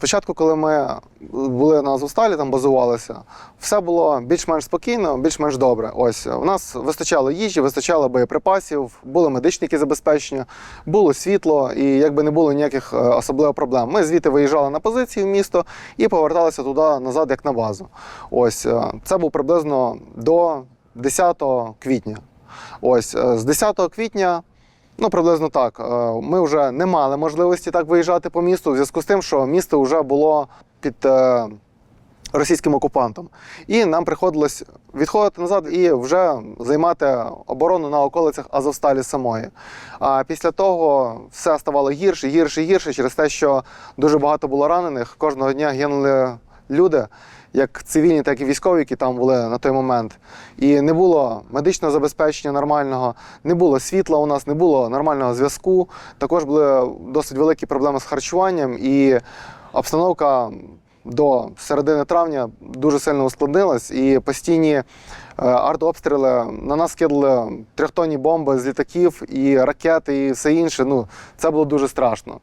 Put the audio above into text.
Спочатку, коли ми були на Азовсталі, там базувалися, все було більш-менш спокійно, більш-менш добре. Ось у нас вистачало їжі, вистачало боєприпасів, були медичні якісь забезпечення, було світло і якби не було ніяких е, особливих проблем. Ми звідти виїжджали на позиції в місто і поверталися туди назад, як на базу. Ось е, це був приблизно до 10 квітня. Ось е, з 10 квітня. Ну, приблизно так. Е, Ми вже не мали можливості так виїжджати по місту, в зв'язку з тим, що місто вже було під е, російським окупантом. І нам приходилось відходити назад і вже займати оборону на околицях Азовсталі самої. А після того все ставало гірше, гірше, гірше через те, що дуже багато було ранених. Кожного дня гинули люди. Як цивільні, так і військові, які там були на той момент. І не було медичного забезпечення нормального, не було світла у нас, не було нормального зв'язку. Також були досить великі проблеми з харчуванням, і обстановка до середини травня дуже сильно ускладнилась, і постійні е, артобстріли на нас кидали трьохтонні бомби з літаків, і ракети, і все інше. Ну, це було дуже страшно.